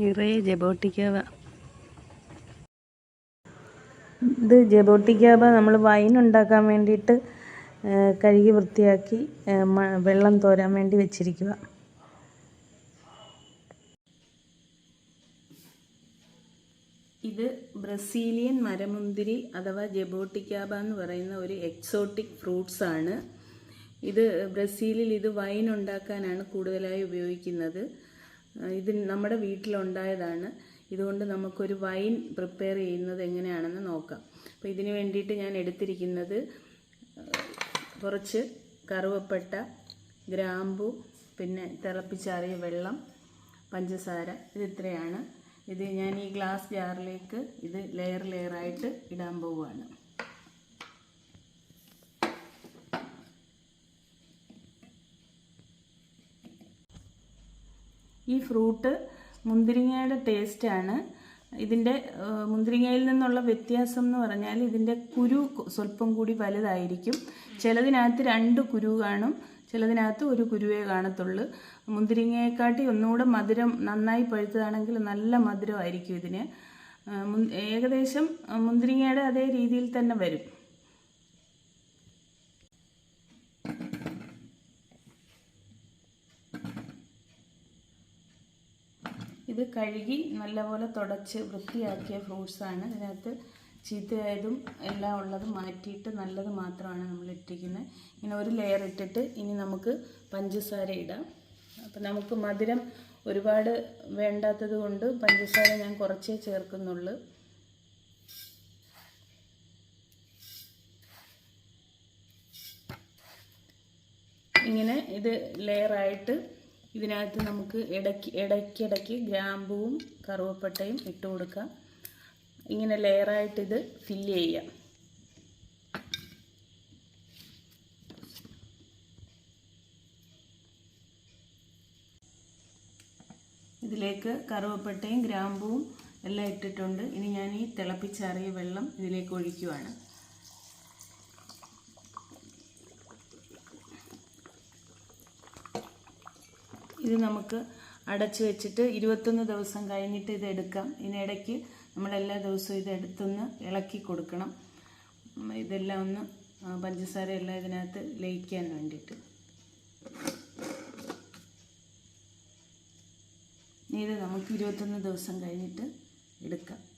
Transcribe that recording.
നിറയെ ജബോട്ടിക്കാവ. ഇത് ജബോട്ടിക്കാവ നമ്മൾ വൈൻ ഉണ്ടാക്കാൻ വേണ്ടിയിട്ട് കഴുകി വൃത്തിയാക്കി വെള്ളം തോരാൻ വേണ്ടി വെച്ചിരിക്കുക. ഇത് ബ്രസീലിയൻ മരമുന്തിരി അഥവാ ജബോട്ടിക്കാബ എന്ന് പറയുന്ന ഒരു എക്സോട്ടിക് ഫ്രൂട്ട്സ് ആണ്. ഇത് ബ്രസീലിൽ ഇത് വൈൻ ഉണ്ടാക്കാനാണ് കൂടുതലായി ഉപയോഗിക്കുന്നത്. ഇത് നമ്മുടെ വീട്ടിലുണ്ടായതാണ്. ഇതുകൊണ്ട് നമുക്കൊരു വൈൻ പ്രിപ്പയർ ചെയ്യുന്നത് എങ്ങനെയാണെന്ന് നോക്കാം. അപ്പോൾ ഇതിന് വേണ്ടിയിട്ട് ഞാൻ എടുത്തിരിക്കുന്നത് കുറച്ച് കറുവപ്പട്ട ഗ്രാമ്പു പിന്നെ തിളപ്പിച്ചാറിയ വെള്ളം പഞ്ചസാര ഇത് ഇത്രയാണ്. ഇത് ഞാൻ ഈ ഗ്ലാസ് ജാറിലേക്ക് ഇത് ലെയർ ലെയറായിട്ട് ഇടാൻ പോവുകയാണ്. ഈ ഫ്രൂട്ട് മുന്തിരിങ്ങയുടെ ടേസ്റ്റാണ് ഇതിന്റെ മുന്തിരിങ്ങയിൽ നിന്നുള്ള വ്യത്യാസം എന്ന് പറഞ്ഞാൽ ഇതിന്റെ കുരു സ്വല്പം കൂടി വലുതായിരിക്കും. ചിലതിനകത്ത് രണ്ട് കുരു കാണും ചിലതിനകത്ത് ഒരു കുരുവേ കാണത്തുള്ളൂ. മുന്തിരിങ്ങയെക്കാട്ടി ഒന്നുകൂടെ മധുരം നന്നായി പഴുത്തതാണെങ്കിൽ നല്ല മധുരമായിരിക്കും ഇതിന്. ഏകദേശം മുന്തിരിങ്ങയുടെ അതേ രീതിയിൽ തന്നെ വരും. ഇത് കഴുകി നല്ലപോലെ തുടച്ച് വൃത്തിയാക്കിയ ഫ്രൂട്ട്സാണ് ഇതിനകത്ത് ചീത്തയായതും എല്ലാം ഉള്ളത് മാറ്റിയിട്ട് നല്ലത് മാത്രമാണ് നമ്മൾ ഇട്ടിരിക്കുന്നത്. ഇങ്ങനെ ഒരു ലെയർ ഇട്ടിട്ട് ഇനി നമുക്ക് പഞ്ചസാര ഇടാം. അപ്പം നമുക്ക് മധുരം ഒരുപാട് വേണ്ടാത്തത് കൊണ്ട് പഞ്ചസാര ഞാൻ കുറച്ചേ ചേർക്കുന്നുള്ളൂ. ഇങ്ങനെ ഇത് ലെയറായിട്ട് ഇതിനകത്ത് നമുക്ക് ഇടയ്ക്ക് ഇടയ്ക്കിടയ്ക്ക് ഗ്രാമ്പുവും കറുവപ്പട്ടയും ഇട്ട് കൊടുക്കാം. ഇങ്ങനെ ലെയറായിട്ട് ഇത് ഫില്ല് ചെയ്യാം. ഇതിലേക്ക് കറുവപ്പട്ടയും ഗ്രാമ്പുവും എല്ലാം ഇട്ടിട്ടുണ്ട്. ഇനി ഞാൻ ഈ തിളപ്പിച്ചാറിയ വെള്ളം ഇതിലേക്ക് ഒഴിക്കുവാണ്. ഇത് നമുക്ക് അടച്ച് വെച്ചിട്ട് ഇരുപത്തൊന്ന് ദിവസം കഴിഞ്ഞിട്ട് ഇത് എടുക്കാം. ഇതിനിടയ്ക്ക് നമ്മൾ എല്ലാ ദിവസവും ഇത് എടുത്തൊന്ന് ഇളക്കി കൊടുക്കണം. ഇതെല്ലാം ഒന്ന് പഞ്ചസാര എല്ലാം ഇതിനകത്ത് ലയിക്കാൻ വേണ്ടിയിട്ട്. ഇത് നമുക്ക് ഇരുപത്തൊന്ന് ദിവസം കഴിഞ്ഞിട്ട് എടുക്കാം.